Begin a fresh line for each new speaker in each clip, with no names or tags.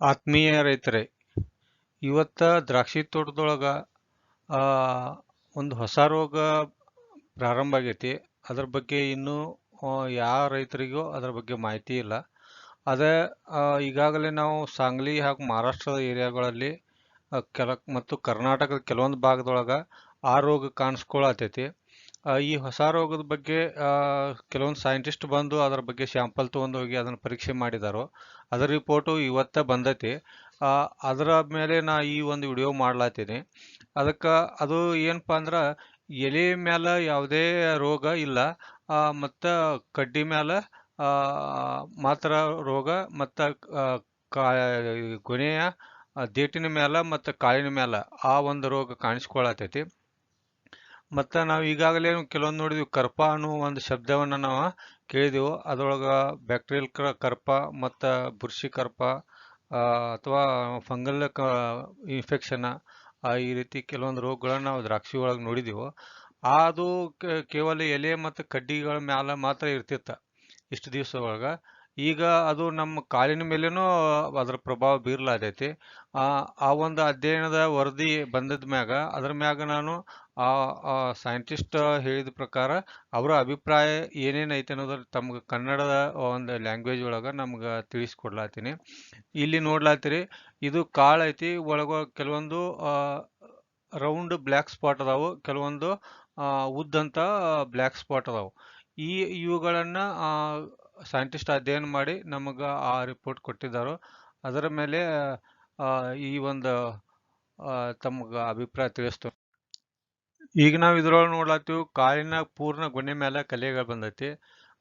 ಆತ್ಮೀಯ ರೈತರೇ, ಇವತ್ತ ದ್ರಾಕ್ಷಿ ತೋಟದೊಳಗ ಒಂದು ಹೊಸ ರೋಗ ಪ್ರಾರಂಭ ಆಗೈತಿ. ಅದ್ರ ಬಗ್ಗೆ ಇನ್ನೂ ಯಾವ ರೈತರಿಗೂ ಅದ್ರ ಬಗ್ಗೆ ಮಾಹಿತಿ ಇಲ್ಲ. ಅದೇ ಈಗಾಗಲೇ ನಾವು ಸಾಂಗ್ಲಿ ಹಾಗೂ ಮಹಾರಾಷ್ಟ್ರದ ಏರಿಯಾಗಳಲ್ಲಿ ಕೆಲ, ಮತ್ತು ಕರ್ನಾಟಕದ ಕೆಲವೊಂದು ಭಾಗದೊಳಗ ಆ ರೋಗ ಕಾಣಿಸ್ಕೊಳತೈತಿ. ಈ ಹೊಸ ರೋಗದ ಬಗ್ಗೆ ಕೆಲವೊಂದು ಸೈಂಟಿಸ್ಟ್ ಬಂದು ಅದರ ಬಗ್ಗೆ ಸ್ಯಾಂಪಲ್ ತೊಗೊಂಡು ಹೋಗಿ ಅದನ್ನು ಪರೀಕ್ಷೆ ಮಾಡಿದಾರೋ. ಅದರ ರಿಪೋರ್ಟು ಇವತ್ತೇ ಬಂದೈತಿ. ಅದರ ಮೇಲೆ ನಾ ಈ ಒಂದು ವಿಡಿಯೋ ಮಾಡ್ಲಾತೀನಿ. ಅದಕ್ಕೆ ಅದು ಏನಪ್ಪ ಅಂದ್ರೆ, ಎಲೆ ಮ್ಯಾಲ ಯಾವುದೇ ರೋಗ ಇಲ್ಲ. ಮತ್ತು ಕಡ್ಡಿ ಮ್ಯಾಲ ಮಾತ್ರ ರೋಗ ಮತ್ತು ಕಾ, ಗೊನೆಯ ದೇಟಿನ ಮ್ಯಾಲ ಮತ್ತು ಕಾಳಿನ ಮ್ಯಾಲ ಆ ಒಂದು ರೋಗ ಕಾಣಿಸ್ಕೊಳತೈತಿ. ಮತ್ತು ನಾವು ಈಗಾಗಲೇ ಕೆಲವೊಂದು ನೋಡಿದ್ವಿ, ಕರ್ಪ ಅನ್ನೋ ಒಂದು ಶಬ್ದವನ್ನು ನಾವು ಕೇಳಿದೆವು. ಅದರೊಳಗೆ ಬ್ಯಾಕ್ಟೀರಿಯಲ್ ಕರ್ಪ ಮತ್ತು ಬುರ್ಷಿ ಕರ್ಪ ಅಥವಾ ಫಂಗಲ್ ಕ ಇನ್ಫೆಕ್ಷನ್ ಈ ರೀತಿ ಕೆಲವೊಂದು ರೋಗಗಳನ್ನ ನಾವು ದ್ರಾಕ್ಷಿ ಒಳಗೆ ನೋಡಿದೆವು. ಅದು ಕೇವಲ ಎಲೆ ಮತ್ತು ಕಡ್ಡಿಗಳ ಮ್ಯಾಲ ಮಾತ್ರ ಇರ್ತಿತ್ತ ಇಷ್ಟು ದಿವಸ ಒಳಗೆ ಈಗ ಅದು ನಮ್ಮ ಕಾಲಿನ ಮೇಲೇನೂ ಅದರ ಪ್ರಭಾವ ಬೀರ್ಲಾತೈತಿ. ಆ ಒಂದು ಅಧ್ಯಯನದ ವರದಿ ಬಂದದ ಮ್ಯಾಗ ಅದ್ರ ಮ್ಯಾಗ ನಾನು ಆ ಸೈಂಟಿಸ್ಟ್ ಹೇಳಿದ ಪ್ರಕಾರ ಅವರ ಅಭಿಪ್ರಾಯ ಏನೇನೈತೆ ಅನ್ನೋದ್ರ ತಮ್ಗೆ ಕನ್ನಡದ ಒಂದು ಲ್ಯಾಂಗ್ವೇಜ್ ಒಳಗೆ ನಮ್ಗೆ ತಿಳಿಸ್ಕೊಡ್ಲಾತೀನಿ. ಇಲ್ಲಿ ನೋಡ್ಲಾತಿರಿ ಇದು ಕಾಳು ಐತಿ, ಒಳಗೆ ಕೆಲವೊಂದು ರೌಂಡ್ ಬ್ಲ್ಯಾಕ್ ಸ್ಪಾಟ್ ಅದಾವು, ಕೆಲವೊಂದು ಉದ್ದಂಥ ಬ್ಲ್ಯಾಕ್ ಸ್ಪಾಟ್ ಅದಾವು. ಈ, ಇವುಗಳನ್ನ ಸೈಂಟಿಸ್ಟ್ ಅಧ್ಯಯನ ಮಾಡಿ ನಮಗೆ ಆ ರಿಪೋರ್ಟ್ ಕೊಟ್ಟಿದ್ದಾರೋ, ಅದರ ಮೇಲೆ ಈ ಒಂದು ತಮ್ಗೆ ಅಭಿಪ್ರಾಯ ತಿಳಿಸ್ತು ಈಗ ನಾವು ಇದ್ರೊಳಗೆ ನೋಡ್ಲಾತೀವಿ ಕಾಲಿನ ಪೂರ್ಣ ಗೊನೆ ಮೇಲೆ ಕಲೆಗಳು ಬಂದೈತಿ,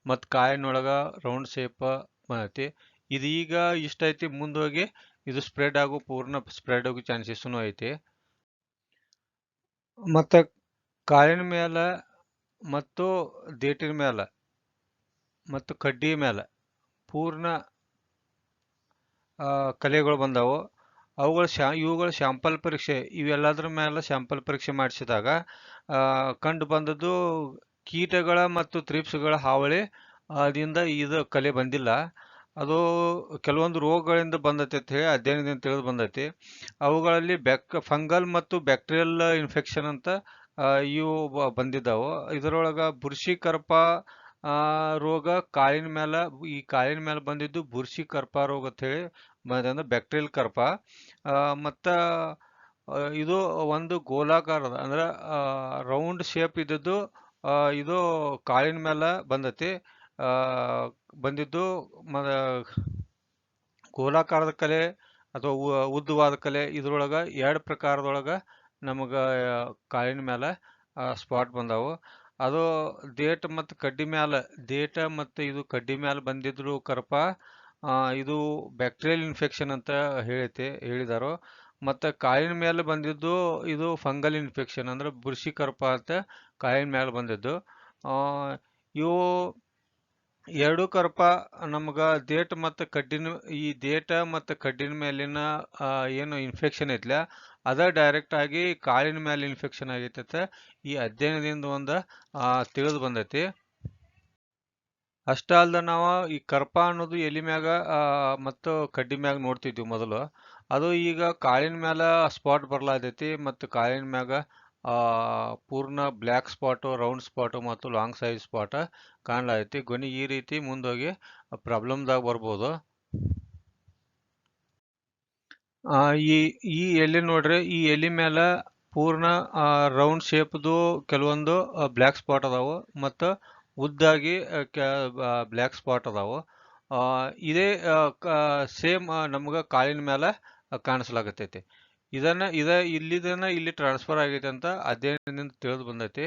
ಮತ್ತು ಕಾಯಿನೊಳಗೆ ರೌಂಡ್ ಶೇಪ್ ಬಂದೈತಿ. ಇದು ಈಗ ಇಷ್ಟ ಐತಿ ಮುಂದೋಗಿ ಇದು ಸ್ಪ್ರೆಡ್ ಆಗೋ ಪೂರ್ಣ ಸ್ಪ್ರೆಡ್ ಆಗೋ ಚಾನ್ಸಸ್ನು ಐತಿ. ಮತ್ತು ಕಾಲಿನ ಮೇಲೆ ಮತ್ತು ದೇಟಿನ ಮೇಲೆ ಮತ್ತು ಕಡ್ಡಿ ಮೇಲೆ ಪೂರ್ಣ ಕಲೆಗಳು ಬಂದವು. ಅವುಗಳ ಶ್ಯಾ ಇವುಗಳ ಶ್ಯಾಂಪಲ್ ಪರೀಕ್ಷೆ, ಇವೆಲ್ಲದರ ಮೇಲೆ ಶ್ಯಾಂಪಲ್ ಪರೀಕ್ಷೆ ಮಾಡಿಸಿದಾಗ ಕಂಡು ಬಂದದ್ದು ಕೀಟಗಳ ಮತ್ತು ತ್ರಿಪ್ಸ್ಗಳ ಹಾವಳಿ ಅದರಿಂದ ಇದು ಕಲೆ ಬಂದಿಲ್ಲ. ಅದು ಕೆಲವೊಂದು ರೋಗಗಳಿಂದ ಬಂದೈತೆ ಅಂತ ಹೇಳಿ ಅಧ್ಯಯನದಿಂದ ತಿಳಿದು ಬಂದೈತಿ. ಅವುಗಳಲ್ಲಿ ಬ್ಯಾಕ್, ಫಂಗಲ್ ಮತ್ತು ಬ್ಯಾಕ್ಟೀರಿಯಲ್ ಇನ್ಫೆಕ್ಷನ್ ಅಂತ ಇವು ಬಂದಿದ್ದಾವೆ. ಇದರೊಳಗೆ ಇದರೊಳಗ ಬುರ್ಷಿ ಕರ್ಪ ಆ, ರೋಗ ಕಾಳಿನ ಮೇಲೆ ಈ ಕಾಳಿನ ಮೇಲೆ ಬಂದಿದ್ದು ಬುರ್ಷಿ ಕರ್ಪ ರೋಗ ಅಂತ ಹೇಳಿ ಬಂದ ಬ್ಯಾಕ್ಟೀರಿಯಲ್ ಕರ್ಪ. ಮತ್ತು ಇದು ಒಂದು ಗೋಲಾಕಾರದ ಅಂದ್ರೆ ರೌಂಡ್ ಶೇಪ್ ಇದ್ದದ್ದು ಇದು ಕಾಳಿನ ಮೇಲೆ ಬಂದತಿ. ಬಂದಿದ್ದು ಮ ಗೋಲಾಕಾರದ ಕಲೆ ಅಥವಾ ಉದ್ದವಾದ ಕಲೆ ಇದ್ರೊಳಗ ಎರಡು ಪ್ರಕಾರದೊಳಗೆ ನಮಗೆ ಕಾಳಿನ ಮೇಲೆ ಸ್ಪಾಟ್ ಬಂದಾವು. ಅದು ಡೇಟ್ ಮತ್ತು ಕಡ್ಡಿ ಮ್ಯಾಲ ದೇಟ ಮತ್ತು ಇದು ಕಡ್ಡಿ ಮ್ಯಾಲ ಬಂದಿದ್ರು ಕರ್ಪ ಇದು ಬ್ಯಾಕ್ಟೀರಿಯಲ್ ಇನ್ಫೆಕ್ಷನ್ ಅಂತ ಹೇಳೈತೆ, ಹೇಳಿದರು. ಮತ್ತು ಕಾಯಿನ ಮೇಲೆ ಬಂದಿದ್ದು ಇದು ಫಂಗಲ್ ಇನ್ಫೆಕ್ಷನ್ ಅಂದ್ರೆ ಬುರ್ಷಿ ಕರ್ಪ ಅಂತ ಕಾಯಿನ ಮೇಲೆ ಬಂದಿದ್ದು. ಇವು ಎರಡು ಕರ್ಪ ನಮ್ಗೆ ದೇಟ್ ಮತ್ತು ಕಡ್ಡಿನ, ಈ ದೇಟ ಮತ್ತು ಕಡ್ಡಿನ ಮೇಲಿನ ಏನು ಇನ್ಫೆಕ್ಷನ್ ಐತ್ಲ ಅದ ಡೈರೆಕ್ಟ್ ಆಗಿ ಕಾಳಿನ ಮೇಲೆ ಇನ್ಫೆಕ್ಷನ್ ಆಗೈತೆ ಅಂತ ಈ ಅಧ್ಯಯನದಿಂದ ಒಂದು ತಿಳಿದು ಬಂದೈತಿ. ಅಷ್ಟ ಅಲ್ದ ನಾವು ಈ ಕರ್ಪ ಅನ್ನೋದು ಎಲಿ ಮ್ಯಾಗ ಮತ್ತು ಕಡ್ಡಿ ಮ್ಯಾಗ ನೋಡ್ತಿದ್ವಿ ಮೊದಲು. ಅದು ಈಗ ಕಾಳಿನ ಮ್ಯಾಲ ಸ್ಪಾಟ್ ಬರ್ಲಾತೈತಿ ಮತ್ತು ಕಾಳಿನ ಮ್ಯಾಗ ಪೂರ್ಣ ಬ್ಲ್ಯಾಕ್ ಸ್ಪಾಟು ರೌಂಡ್ ಸ್ಪಾಟು ಮತ್ತು ಲಾಂಗ್ ಸೈಜ್ ಸ್ಪಾಟ್ ಕಾಣ್ಲಾತೈತಿ ಕೊನೆ ಈ ರೀತಿ ಮುಂದೋಗಿ ಪ್ರಾಬ್ಲಮ್ದಾಗ ಬರ್ಬೋದು. ಈ ಈ ಎಲೆ ನೋಡ್ರಿ, ಈ ಎಲೆ ಮೇಲೆ ಪೂರ್ಣ ರೌಂಡ್ ಶೇಪ್ದು ಕೆಲವೊಂದು ಬ್ಲ್ಯಾಕ್ ಸ್ಪಾಟ್ ಅದಾವು. ಮತ್ತು ಉದ್ದಾಗಿ ಬ್ಲ್ಯಾಕ್ ಸ್ಪಾಟ್ ಅದಾವು. ಇದೇ ಸೇಮ್ ನಮ್ಗೆ ಕಾಲಿನ ಮೇಲೆ ಕಾಣಿಸ್ಲಾಗತೈತಿ. ಇದನ್ನ, ಇದ, ಇಲ್ಲಿದನ್ನ ಇಲ್ಲಿ ಟ್ರಾನ್ಸ್ಫರ್ ಆಗೈತೆ ಅಂತ ಅಧ್ಯಯನದಿಂದ ತಿಳಿದು ಬಂದೈತಿ.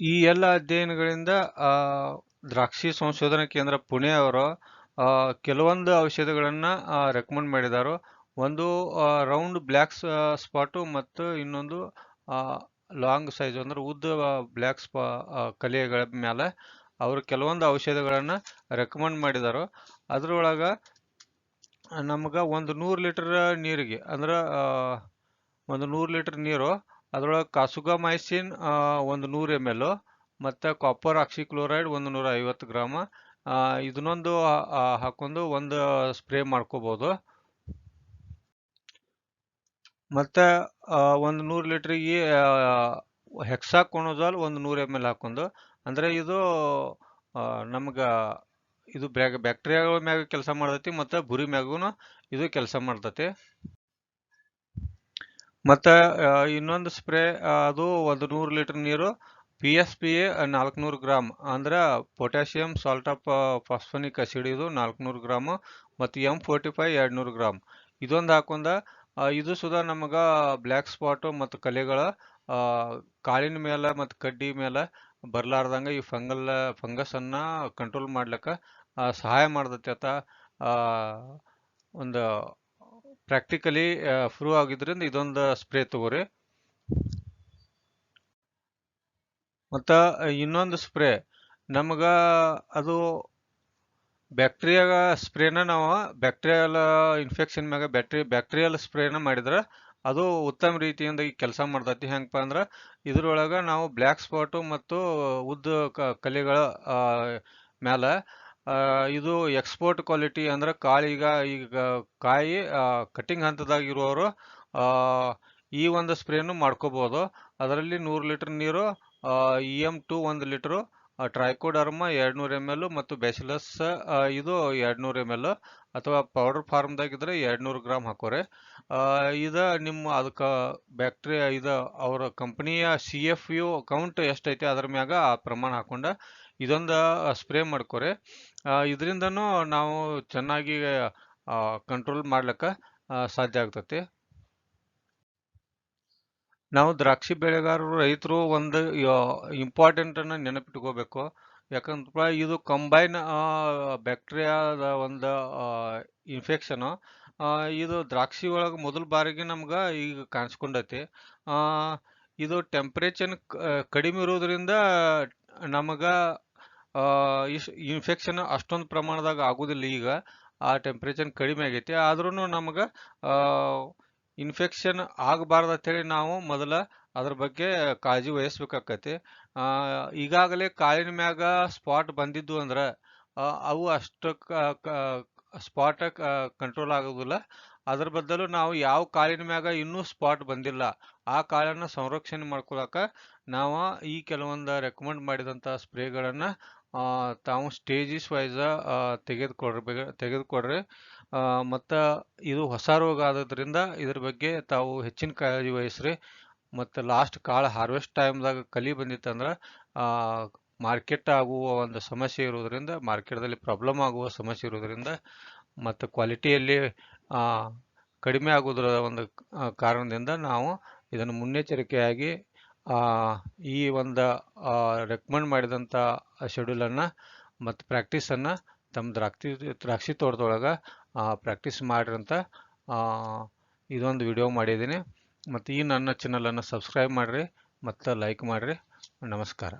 ಈ ಎಲ್ಲ ಅಧ್ಯಯನಗಳಿಂದ ದ್ರಾಕ್ಷಿ ಸಂಶೋಧನಾ ಕೇಂದ್ರ ಪುಣೆ ಅವರು ಕೆಲವೊಂದು ಔಷಧಿಗಳನ್ನ ರೆಕಮೆಂಡ್ ಮಾಡಿದ್ದಾರೆ ಒಂದು ರೌಂಡ್ ಬ್ಲ್ಯಾಕ್ ಸ್ಪಾಟು ಮತ್ತು ಇನ್ನೊಂದು ಲಾಂಗ್ ಸೈಜ್ ಅಂದ್ರೆ ಉದ್ದ ಬ್ಲ್ಯಾಕ್ ಸ್ಪಾ ಕಲೆಗಳ ಮೇಲೆ ಅವರು ಕೆಲವೊಂದು ಔಷಧಿಗಳನ್ನ ರೆಕಮೆಂಡ್ ಮಾಡಿದ್ದಾರೆ ಅದರೊಳಗೆ ನಮ್ಗೆ ಒಂದು ನೂರು ಲೀಟರ್ ನೀರಿಗೆ ಅಂದ್ರೆ ಒಂದು ನೂರು ಲೀಟರ್ ನೀರು, ಅದ್ರೊಳಗೆ ಕಾಸುಗಾಮೈಸಿನ್ ಒಂದು ನೂರು ಎಂ ಎಲ್ ಮತ್ತು ಕಾಪರ್ ಆಕ್ಸಿಕ್ಲೋರೈಡ್ ಒಂದು ನೂರ ಐವತ್ತು ಗ್ರಾಮ ಇದನ್ನೊಂದು ಹಾಕೊಂಡು ಒಂದು ಸ್ಪ್ರೇ ಮಾಡ್ಕೋಬಹುದು ಮತ್ತು ಒಂದು ನೂರು ಲೀಟ್ರಿಗೆ ಹೆಕ್ಸಾಕೊನೋಜಾಲ್ ಒಂದು ನೂರು ಎಂ ಎಲ್ ಹಾಕೊಂಡು, ಅಂದ್ರೆ ಇದು ನಮ್ಗೆ ಇದು ಬ್ಯಾಕ್ ಬ್ಯಾಕ್ಟೀರಿಯಾಗಳ ಮ್ಯಾಗ ಕೆಲಸ ಮಾಡ್ತೈತಿ, ಮತ್ತು ಬುರಿ ಮ್ಯಾಗೂ ಇದು ಕೆಲಸ ಮಾಡ್ತೈತಿ. ಮತ್ತು ಇನ್ನೊಂದು ಸ್ಪ್ರೇ ಅದು ಒಂದು ನೂರು ಲೀಟರ್ ನೀರು ಪಿ ಎಸ್ ಪಿ ಎ ನಾಲ್ಕುನೂರು ಗ್ರಾಮ್ ಅಂದ್ರೆ potassium salt of phosphonic acid ಇದು ನಾಲ್ಕುನೂರು ಗ್ರಾಮು ಮತ್ತು ಎಂ ಫೋರ್ಟಿ ಫೈವ್ ಎರಡು ನೂರು ಗ್ರಾಮ್. ಇದೊಂದು ಹಾಕೊಂಡ ಇದು ಸುಧಾ ನಮಗೆ ಬ್ಲ್ಯಾಕ್ ಸ್ಪಾಟು ಮತ್ತು ಕಲೆಗಳ ಕಾಳಿನ ಮೇಲೆ ಮತ್ತು ಕಡ್ಡಿ ಮೇಲೆ ಬರಲಾರ್ದಂಗೆ ಈ ಫಂಗಲ್ ಫಂಗಸನ್ನು ಕಂಟ್ರೋಲ್ ಮಾಡ್ಲಿಕ್ಕೆ ಸಹಾಯ ಮಾಡ್ದತ್ತೆ ಆತ. ಒಂದು ಪ್ರಾಕ್ಟಿಕಲಿ ಫ್ರೂ ಆಗಿದ್ರಿಂದ ಇದೊಂದು ಸ್ಪ್ರೇ ತಗೋರಿ. ಮತ್ತು ಇನ್ನೊಂದು ಸ್ಪ್ರೇ. ನಮ್ಗೆ ಅದು ಬ್ಯಾಕ್ಟೀರಿಯಾ ಸ್ಪ್ರೇನ ನಾವು ಬ್ಯಾಕ್ಟೀರಿಯಲ್ ಇನ್ಫೆಕ್ಷನ್ ಮ್ಯಾಗ ಬ್ಯಾಕ್ಟೀರಿ ಬ್ಯಾಕ್ಟೀರಿಯಲ್ ಸ್ಪ್ರೇನ ಮಾಡಿದ್ರೆ ಅದು ಉತ್ತಮ ರೀತಿಯಿಂದ ಕೆಲಸ ಮಾಡ್ತೈತಿ. ಹೆಂಗಪ್ಪ ಅಂದ್ರೆ ಇದ್ರೊಳಗೆ ನಾವು ಬ್ಲ್ಯಾಕ್ ಸ್ಪಾಟು ಮತ್ತು ಉದ್ದ ಕಲೆಗಳ ಮೇಲೆ ಇದು ಎಕ್ಸ್ಪೋರ್ಟ್ ಕ್ವಾಲಿಟಿ ಅಂದ್ರೆ ಕಾಳಿಗ ಈಗ ಕಾಯಿ ಕಟಿಂಗ್ ಹಂತದಾಗಿರುವವರು ಈ ಒಂದು ಸ್ಪ್ರೇನು ಮಾಡ್ಕೋಬೋದು. ಅದರಲ್ಲಿ ನೂರು ಲೀಟರ್ ನೀರು ಇ ಎಂ ಟು ಒಂದು ಲೀಟ್ರು ಟ್ರೈಕೋಡರ್ಮ ಎರಡು ನೂರು ಎಂ ಎಲ್ ಮತ್ತು ಬ್ಯಾಸಿಲಸ್ ಇದು ಎರಡು ನೂರು ಎಂ ಎಲ್ ಅಥವಾ ಪೌಡರ್ ಫಾರ್ಮ್ದಾಗಿದ್ರೆ ಎರಡು ನೂರು ಗ್ರಾಮ್ ಹಾಕೋರೆ ಇದು ನಿಮ್ಮ ಅದಕ್ಕೆ ಬ್ಯಾಕ್ಟೀರಿಯಾ ಇದು ಅವರ ಕಂಪ್ನಿಯ ಸಿ ಎಫ್ ಯು ಕೌಂಟ್ ಎಷ್ಟೈತೆ ಅದ್ರ ಮ್ಯಾಗ ಆ ಪ್ರಮಾಣ ಹಾಕೊಂಡು ಇದೊಂದು ಸ್ಪ್ರೇ ಮಾಡ್ಕೊರೆ. ಇದರಿಂದನೂ ನಾವು ಚೆನ್ನಾಗಿ ಕಂಟ್ರೋಲ್ ಮಾಡ್ಲಿಕ್ಕೆ ಸಾಧ್ಯ ಆಗ್ತೈತಿ. ನಾವು ದ್ರಾಕ್ಷಿ ಬೆಳೆಗಾರರು, ರೈತರು ಒಂದು ಇಂಪಾರ್ಟೆಂಟ್ ಅನ್ನ ನೆನಪಿಟ್ಕೋಬೇಕು. ಯಾಕಂದ್ರೆ ಇದು ಕಂಬೈನ್ ಬ್ಯಾಕ್ಟೀರಿಯಾದ ಒಂದು ಇನ್ಫೆಕ್ಷನು ಇದು ದ್ರಾಕ್ಷಿ ಒಳಗೆ ಮೊದಲ ಬಾರಿಗೆ ನಮ್ಗೆ ಈಗ ಕಾಣಿಸ್ಕೊಂಡೈತಿ. ಇದು ಟೆಂಪ್ರೇಚರ್ ಕಡಿಮೆ ಇರೋದ್ರಿಂದ ನಮಗೆ ಇಶ್ ಇನ್ಫೆಕ್ಷನ್ ಅಷ್ಟೊಂದು ಪ್ರಮಾಣದಾಗ ಆಗೋದಿಲ್ಲ ಈಗ. ಆ ಟೆಂಪ್ರೇಚರ್ ಕಡಿಮೆ ಆಗೈತಿ. ಆದ್ರೂ ನಮ್ಗೆ ಇನ್ಫೆಕ್ಷನ್ ಆಗಬಾರ್ದು ಅಂತೇಳಿ ನಾವು ಮೊದಲ ಅದ್ರ ಬಗ್ಗೆ ಕಾಳಜಿ ವಹಿಸ್ಬೇಕಾಕತಿ ಈಗಾಗಲೇ ಕಾಳಿನ ಮ್ಯಾಗ ಸ್ಪಾಟ್ ಬಂದಿದ್ದು ಅಂದ್ರೆ ಅವು ಅಷ್ಟು ಸ್ಪಾಟ್ ಕಂಟ್ರೋಲ್ ಆಗೋದಿಲ್ಲ. ಅದ್ರ ಬದಲು ನಾವು ಯಾವ ಕಾಳಿನ ಮ್ಯಾಗ ಇನ್ನೂ ಸ್ಪಾಟ್ ಬಂದಿಲ್ಲ, ಆ ಕಾಳನ್ನ ಸಂರಕ್ಷಣೆ ಮಾಡ್ಕೊಳಕ ನಾವು ಈ ಕೆಲವೊಂದು ರೆಕಮೆಂಡ್ ಮಾಡಿದಂಥ ಸ್ಪ್ರೇಗಳನ್ನು ತಾವು ಸ್ಟೇಜಿಸ್ ವೈಸ್ ತೆಗೆದುಕೊಡ್ಬೇಕು ತೆಗೆದುಕೊಡ್ರಿ. ಮತ್ತು ಇದು ಹೊಸ ರೋಗ ಆದದ್ರಿಂದ ಇದ್ರ ಬಗ್ಗೆ ತಾವು ಹೆಚ್ಚಿನ ಕಾಳಜಿ ವಹಿಸ್ರಿ. ಮತ್ತು ಲಾಸ್ಟ್ ಕಾಳು ಹಾರ್ವೆಸ್ಟ್ ಟೈಮ್ದಾಗ ಕಲಿ ಬಂದಿತ್ತಂದ್ರೆ ಮಾರ್ಕೆಟ್ ಆಗುವ ಒಂದು ಸಮಸ್ಯೆ ಇರೋದ್ರಿಂದ ಮಾರ್ಕೆಟ್ದಲ್ಲಿ ಪ್ರಾಬ್ಲಮ್ ಆಗುವ ಸಮಸ್ಯೆ ಇರೋದ್ರಿಂದ ಮತ್ತು ಕ್ವಾಲಿಟಿಯಲ್ಲಿ ಕಡಿಮೆ ಆಗೋದ್ರ ಒಂದು ಕಾರಣದಿಂದ ನಾವು ಇದನ್ನು ಮುನ್ನೆಚ್ಚರಿಕೆಯಾಗಿ ಈ ಒಂದು ರೆಕಮೆಂಡ್ ಮಾಡಿದಂಥ ಶೆಡ್ಯೂಲನ್ನು ಮತ್ತು ಪ್ರಾಕ್ಟೀಸನ್ನು ತಮ್ಮ ದ್ರಾಕ್ಷಿ ದ್ರಾಕ್ಷಿ ತೋಟದೊಳಗೆ ಪ್ರಾಕ್ಟೀಸ್ ಮಾಡ್ರಂತ ಇದೊಂದು ವಿಡಿಯೋ ಮಾಡಿದ್ದೀನಿ. ಮತ್ತು ಈ ನನ್ನ ಚಾನಲನ್ನು ಸಬ್ಸ್ಕ್ರೈಬ್ ಮಾಡಿರಿ, ಮತ್ತು ಲೈಕ್ ಮಾಡಿರಿ. ನಮಸ್ಕಾರ.